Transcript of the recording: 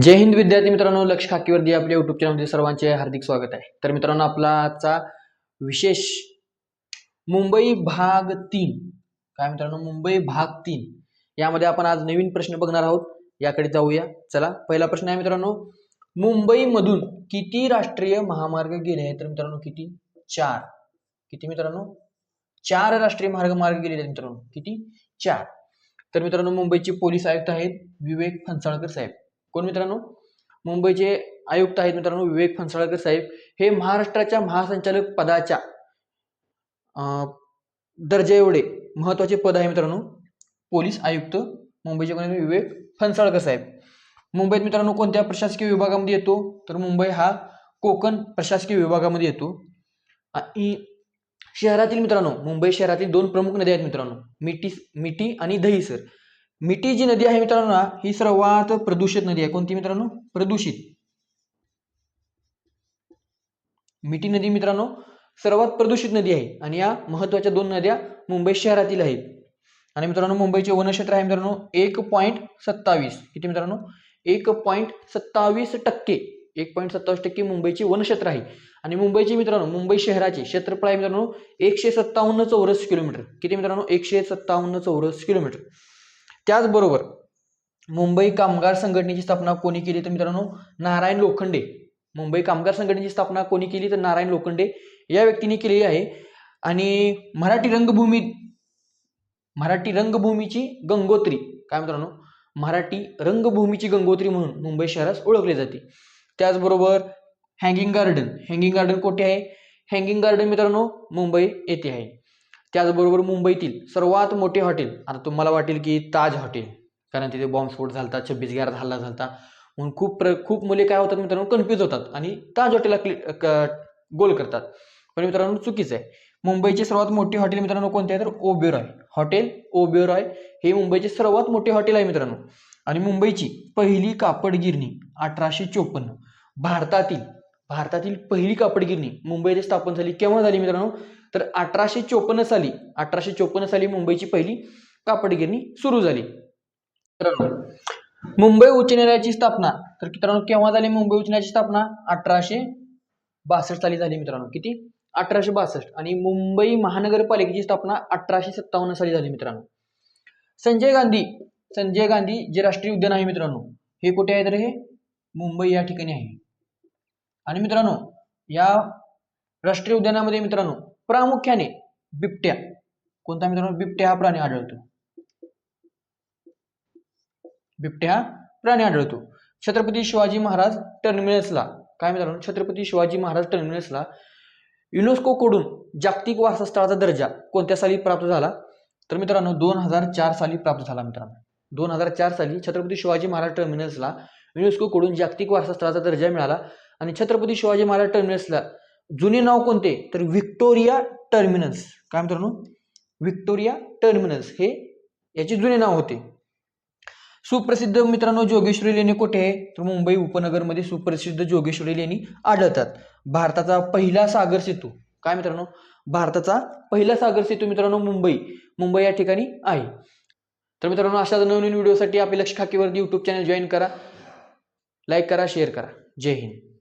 जय हिंद विद्यार्थी मित्रांनो लक्ष खाकीवरती आपल्या युट्यूब चॅनलमध्ये सर्वांचे हार्दिक स्वागत आहे. तर मित्रांनो आपला आजचा विशेष मुंबई भाग तीन. काय मित्रांनो मुंबई भाग तीन. यामध्ये आपण आज नवीन प्रश्न बघणार आहोत. याकडे जाऊया. चला पहिला प्रश्न आहे मित्रांनो मुंबईमधून किती राष्ट्रीय महामार्ग गेले आहेत? तर मित्रांनो किती? चार. किती मित्रांनो? चार राष्ट्रीय मार्ग मार्ग गेलेले आहेत मित्रांनो. किती? चार. तर मित्रांनो मुंबईचे पोलीस आयुक्त आहेत विवेक फणसाळकर साहेब. कोण मित्रांनो? मुंबईचे आयुक्त आहेत मित्रांनो विवेक फणसाळकर साहेब. हे महाराष्ट्राच्या महासंचालक पदाच्या दर्जा एवढे महत्त्वाचे पद आहे मित्रांनो. पोलीस आयुक्त मुंबईचे कोण विवेक फणसाळकर साहेब. मुंबईत मित्रांनो कोणत्या प्रशासकीय विभागामध्ये येतो? तर मुंबई हा कोकण प्रशासकीय विभागामध्ये येतो. आणि शहरातील मित्रांनो मुंबई शहरातील दोन प्रमुख नद्या आहेत मित्रांनो. मिठी मिठी आणि दहिसर. मिठी जी नदी आहे मित्रांनो ना, ही सर्वात प्रदूषित नदी आहे. कोणती मित्रांनो? प्रदूषित. मिठी नदी मित्रांनो सर्वात प्रदूषित नदी आहे. आणि या महत्त्वाच्या दोन नद्या मुंबई शहरातील आहेत. आणि मित्रांनो मुंबईचे वनक्षेत्र आहे मित्रांनो एक पॉईंट सत्तावीस. किती मित्रांनो? एक पॉईंट सत्तावीस टक्के. एक पॉईंट सत्तावीस टक्के मुंबईचे वनक्षेत्र आहे. आणि मुंबईचे मित्रांनो मुंबई शहराचे क्षेत्रफळ आहे मित्रांनो एकशे सत्तावन्न चौरस किलोमीटर. किती मित्रांनो? एकशे सत्तावन्न चौरस किलोमीटर. त्याचबरोबर मुंबई कामगार संघटनेची स्थापना कोणी केली तर मित्रांनो नारायण लोखंडे. मुंबई कामगार संघटनेची स्थापना कोणी केली तर नारायण लोखंडे या व्यक्तीने केलेली आहे. आणि मराठी रंगभूमी मराठी रंगभूमीची गंगोत्री. काय मित्रांनो? मराठी रंगभूमीची गंगोत्री म्हणून मुंबई शहरास ओळखले जाते. त्याचबरोबर हँगिंग गार्डन. हँगिंग गार्डन कोठे आहे? हँगिंग गार्डन मित्रांनो मुंबई येथे आहे. त्याचबरोबर मुंबईतील सर्वात मोठे हॉटेल आता तुम्हाला वाटेल की ताज हॉटेल कारण तिथे बॉम्बस्फोट झालता छब्बीस ग्यारात हल्ला झालता. म्हणून खूप प्र खूप मुले काय होतात मित्रांनो कन्फ्यूज होतात आणि ताज हॉटेलला क्लि क- गोल करतात. पण मित्रांनो चुकीचं आहे. मुंबईचे सर्वात मोठे हॉटेल मित्रांनो कोणते आहे तर ओबेरॉय. हॉटेल ओबेरॉय हे मुंबईचे सर्वात मोठे हॉटेल आहे मित्रांनो. आणि मुंबईची पहिली कापड गिरणी अठराशे चोपन्न भारतातील भारतातील पहिली कापड गिरणी स्थापन झाली. केव्हा झाली मित्रांनो? तर अठराशे चोपन्न साली अठराशे चोपन्न साली मुंबईची पहिली कापड गिरणी सुरू झाली. मित्रांनो मुंबई उच्च न्यायालयाची स्थापना. तर मित्रांनो केव्हा झाली मुंबई उच्च न्यायालयाची स्थापना? अठराशे बासष्ट साली झाली मित्रांनो. किती? अठराशे बासष्ट. आणि मुंबई महानगरपालिकेची स्थापना अठराशे सत्तावन्न साली झाली मित्रांनो. संजय गांधी संजय गांधी जे राष्ट्रीय उद्यान आहे मित्रांनो हे कुठे आहे तर हे मुंबई या ठिकाणी आहे. आणि मित्रांनो या राष्ट्रीय उद्यानामध्ये मित्रांनो प्रामुख्याने बिबट्या. कोणता मित्रांनो? बिबट्या हा प्राणी आढळतो. बिबट्या हा प्राणी आढळतो. छत्रपती शिवाजी महाराज टर्मिनसला काय मित्रांनो? छत्रपती शिवाजी महाराज टर्मिनसला युनेस्कोकडून जागतिक वारसास्थळाचा दर्जा कोणत्या साली प्राप्त झाला? तर मित्रांनो दोन हजार चार साली प्राप्त झाला मित्रांनो. दोन हजार चार साली छत्रपती शिवाजी महाराज टर्मिनसला युनेस्कोकडून जागतिक वारसा स्थळाचा दर्जा मिळाला. आणि छत्रपती शिवाजी महाराज टर्मिनसला जुने नाव कोणते? तर व्हिक्टोरिया टर्मिनस काय मित्रांनो व्हिक्टोरिया टर्मिनस हे याचे जुने नाव होते. सुप्रसिद्ध मित्रांनो जोगेश्वरी लेणी कुठे आहे? तर मुंबई उपनगरमध्ये सुप्रसिद्ध जोगेश्वरी लेणी आढळतात. भारताचा पहिला सागर सेतू. काय मित्रांनो? भारताचा पहिला सागर सेतू मित्रांनो मुंबई. मुंबई या ठिकाणी आहे. तर मित्रांनो अशा नवीन व्हिडिओसाठी आपल्या लक्ष खाकीवरती यूट्यूब चॅनल जॉईन करा. लाईक करा शेअर करा. जय हिंद.